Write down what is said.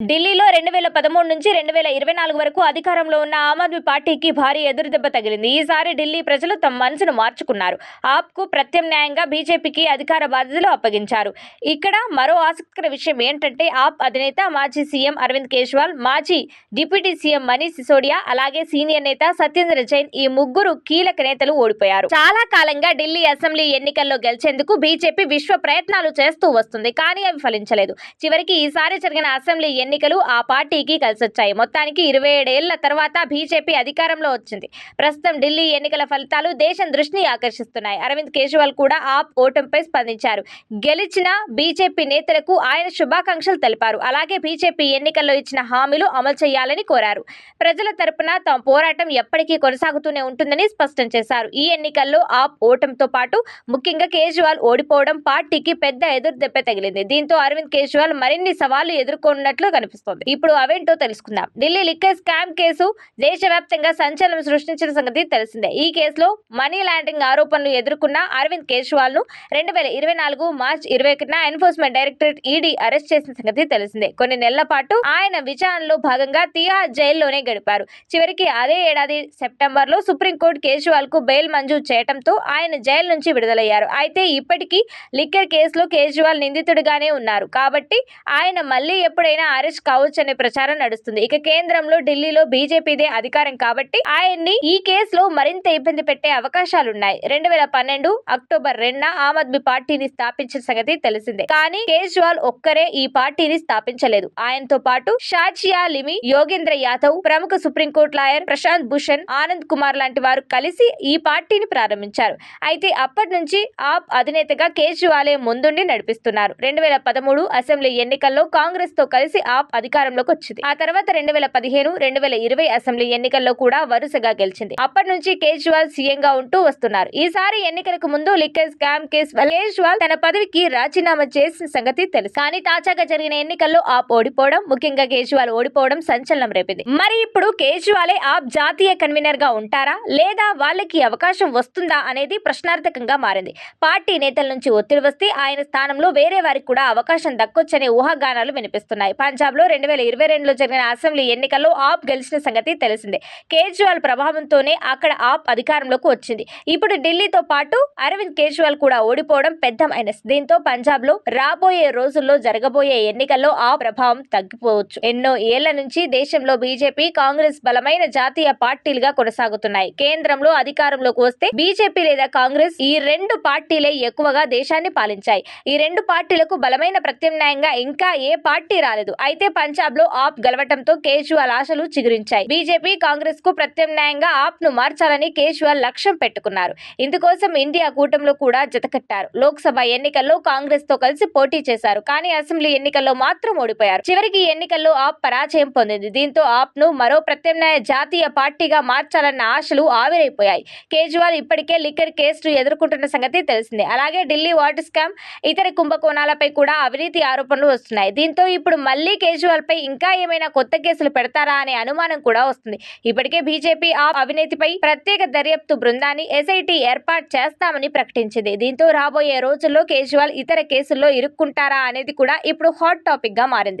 ఢిల్లీలో రెండు వేల పదమూడు నుంచి రెండు వేల ఇరవై నాలుగు వరకు అధికారంలో ఉన్న ఆమ్ ఆద్మీ పార్టీకి భారీ ఎదురుదెబ్బ తగిలింది. ఈసారి ఢిల్లీ ప్రజలు తమ మనసును మార్చుకున్నారు. ఆప్కు ప్రత్యామ్నాయంగా బీజేపీకి అధికార బాధ్యతలు అప్పగించారు. ఇక్కడ మరో ఆసక్తికర విషయం ఏంటంటే ఆప్ అధినేత మాజీ సీఎం అరవింద్ కేజ్రీవాల్ మాజీ డిప్యూటీ సీఎం మనీష్ సిసోడియా అలాగే సీనియర్ నేత సత్యేంద్ర జైన్ ఈ ముగ్గురు కీలక నేతలు ఓడిపోయారు. చాలా కాలంగా ఢిల్లీ అసెంబ్లీ ఎన్నికల్లో గెలిచేందుకు బీజేపీ విశ్వ ప్రయత్నాలు చేస్తూ వస్తుంది కానీ అవి ఫలించలేదు. చివరికి ఈసారి జరిగిన అసెంబ్లీ ఎన్నికలు ఆ పార్టీకి కలిసొచ్చాయి. మొత్తానికి ఇరవై ఏడేళ్ళ తర్వాత బీజేపీ అధికారంలో వచ్చింది. ప్రస్తుతం ఢిల్లీ ఎన్నికల ఫలితాలు దేశం దృష్టిని ఆకర్షిస్తున్నాయి. అరవింద్ కేజ్రీవాల్ కూడా ఆప్ ఓటమిపై స్పందించారు. గెలిచిన బీజేపీ నేతలకు ఆయన శుభాకాంక్షలు తెలిపారు. అలాగే బీజేపీ ఎన్నికల్లో ఇచ్చిన హామీలు అమలు చేయాలని కోరారు. ప్రజల తరపున తమ పోరాటం ఎప్పటికీ కొనసాగుతూనే ఉంటుందని స్పష్టం చేశారు. ఈ ఎన్నికల్లో ఆప్ ఓటమితో పాటు ముఖ్యంగా కేజ్రీవాల్ ఓడిపోవడం పార్టీకి పెద్ద ఎదురు దెబ్బ తగిలింది. దీంతో అరవింద్ కేజ్రీవాల్ మరిన్ని సవాళ్ళు ఎదుర్కొన్నట్లు కనిపిస్తోంది. ఇప్పుడు అవేంటో తెలుసుకుందాం. ఢిల్లీ లిక్కర్ స్కామ్ కేసు దేశవ్యాప్తంగా సంచలనం సృష్టించిన సంగతి తెలిసిందే. ఈ కేసులో మనీ లాండరింగ్ ఆరోపణలు ఎదుర్కొన్న అరవింద్ కేజ్రీవాల్ను రెండు వేల ఇరవై నాలుగు మార్చ్ ఇరవై ఒకటిన ఎన్ఫోర్స్మెంట్ డైరెక్టరేట్ ఈడీ అరెస్ట్ చేసిన సంగతి తెలిసిందే. కొన్ని నెలల పాటు ఆయన విచారణలో భాగంగా తిహార్ జైల్లోనే గడిపారు. చివరికి అదే ఏడాది సెప్టెంబర్లో సుప్రీంకోర్టు కేజ్రీవాల్కు బెయిల్ మంజూరు చేయడంతో ఆయన జైలు నుంచి విడుదలయ్యారు. అయితే ఇప్పటికీ లిక్కర్ కేసులో కేజ్రీవాల్ నిందితుడిగానే ఉన్నారు. కాబట్టి ఆయన మళ్ళీ ఎప్పుడైనా అరెస్ట్ కావచ్చు అనే ప్రచారం నడుస్తుంది. ఇక కేంద్రంలో ఢిల్లీలో బీజేపీదే అధికారం కాబట్టి ఆయన్ని ఈ కేసులో మరింత ఇబ్బంది పెట్టే అవకాశాలున్నాయి. రెండు వేల పన్నెండు అక్టోబర్ రెండున ఆమ్ ఆద్మీ పార్టీని స్థాపించిన సంగతి తెలిసిందే. కానీ కేజ్రీవాల్ ఒక్కరే ఈ పార్టీని స్థాపించలేదు. ఆయనతో పాటు షాజియా లిమి యోగేంద్ర యాదవ్ ప్రముఖ supreme court lawyer Prashant Bhushan Anand Kumar లాంటి వారు కలిసి ఈ పార్టీని ప్రారంభించారు. అయితే అప్పటి నుంచి ఆప్ అధినేతగా కేజ్రీవాలే ముందుండి నడిపిస్తున్నారు. రెండు వేల పదమూడు అసెంబ్లీ ఎన్నికల్లో కాంగ్రెస్తో కలిసి ఆప్ అధికారంలోకి వచ్చింది. ఆ తర్వాత రెండు వేల పదిహేను రెండు వేల ఇరవై అసెంబ్లీ ఎన్నికల్లో కూడా వరుసగా గెలిచింది. అప్పటి నుంచి కేజ్రీవాల్ సీఎం గా ఉంటూ వస్తున్నారు. ఈసారి ఎన్నికలకు ముందు లిక్కర్ స్కామ్ కేసు కేజ్రీవాల్ తన పదవికి రాజీనామా చేసిన సంగతి తెలుసు. కానీ తాజాగా జరిగిన ఎన్నికల్లో ఆప్ ఓడిపోవడం ముఖ్యంగా కేజ్రీవాల్ ఓడిపోవడం సంచలనం రేపింది. మరి ఇప్పుడు కేజ్రీవాలే ఆప్ జాతీయ కన్వీనర్గా ఉంటారా? లేదా వాళ్ళకి అవకాశం వస్తుందా అనేది ప్రశ్నార్థకంగా మారింది. పార్టీ నేతల నుంచి ఒత్తిడి వస్తే ఆయన స్థానంలో వేరే వారికి కూడా అవకాశం దక్కొచ్చనే ఊహాగానాలు వినిపిస్తున్నాయి. పంజాబ్ పంజాబ్లో రెండు వేల ఇరవై రెండులో జరిగిన అసెంబ్లీ ఎన్నికల్లో ఆప్ గెలిచిన సంగతి తెలిసిందే. కేజ్రీవాల్ ప్రభావంతోనే అక్కడ ఆప్ అధికారంలోకి వచ్చింది. ఇప్పుడు ఢిల్లీతో పాటు అరవింద్ కేజ్రీవాల్ కూడా ఓడిపోవడం పెద్ద మైనస్ దీంతో పంజాబ్లో రాబోయే రోజుల్లో జరగబోయే ఎన్నికల్లో ఆ ప్రభావం తగ్గిపోవచ్చు. ఎన్నో ఏళ్ళ నుంచి దేశంలో బీజేపీ కాంగ్రెస్ బలమైన జాతీయ పార్టీలుగా కొనసాగుతున్నాయి. కేంద్రంలో అధికారంలోకి వస్తే బీజేపీ లేదా కాంగ్రెస్ ఈ రెండు పార్టీలే ఎక్కువగా దేశాన్ని పాలించాయి. ఈ రెండు పార్టీలకు బలమైన ప్రత్యామ్నాయంగా ఇంకా ఏ పార్టీ రాలేదు. అయితే పంజాబ్లో ఆప్ గెలవటంతో కేజ్రీవాల్ ఆశలు చిగురించాయి. బీజేపీ కాంగ్రెస్కు ప్రత్యామ్నాయంగా ఆప్ను మార్చాలని కేజ్రీవాల్ లక్ష్యం పెట్టుకున్నారు. ఇందుకోసం ఇండియా కూటమిలో కూడా జతకట్టారు లోక్సభ ఎన్నికల్లో కాంగ్రెస్తో కలిసి పోటీ చేశారు. కానీ అసెంబ్లీ ఎన్నికల్లో మాత్రం ఓడిపోయారు. చివరికి ఎన్నికల్లో ఆప్ పరాజయం పొందింది. దీంతో ఆప్ను మరో ప్రత్యామ్నాయ జాతీయ పార్టీగా మార్చాలన్న ఆశలు ఆవిరైపోయాయి. కేజ్రీవాల్ ఇప్పటికే లిక్కర్ కేసు ఎదుర్కొంటున్న సంగతి తెలిసిందే. అలాగే ఢిల్లీ వాటర్ స్కామ్ ఇతర కుంభకోణాలపై కూడా అవినీతి ఆరోపణలు వస్తున్నాయి. దీంతో ఇప్పుడు మళ్ళీ కేజ్రీవాల్ పై ఇంకా ఏమైనా కొత్త కేసులు పెడతారా అనే అనుమానం కూడా వస్తుంది. ఇప్పటికే బీజేపీ ఆ అవినీతిపై ప్రత్యేక దర్యాప్తు బృందాన్ని ఎస్ఐటి ఏర్పాటు చేస్తామని ప్రకటించింది. దీంతో రాబోయే రోజుల్లో కేజ్రీవాల్ ఇతర కేసుల్లో ఇరుక్కుంటారా అనేది కూడా ఇప్పుడు హాట్ టాపిక్గా మారింది.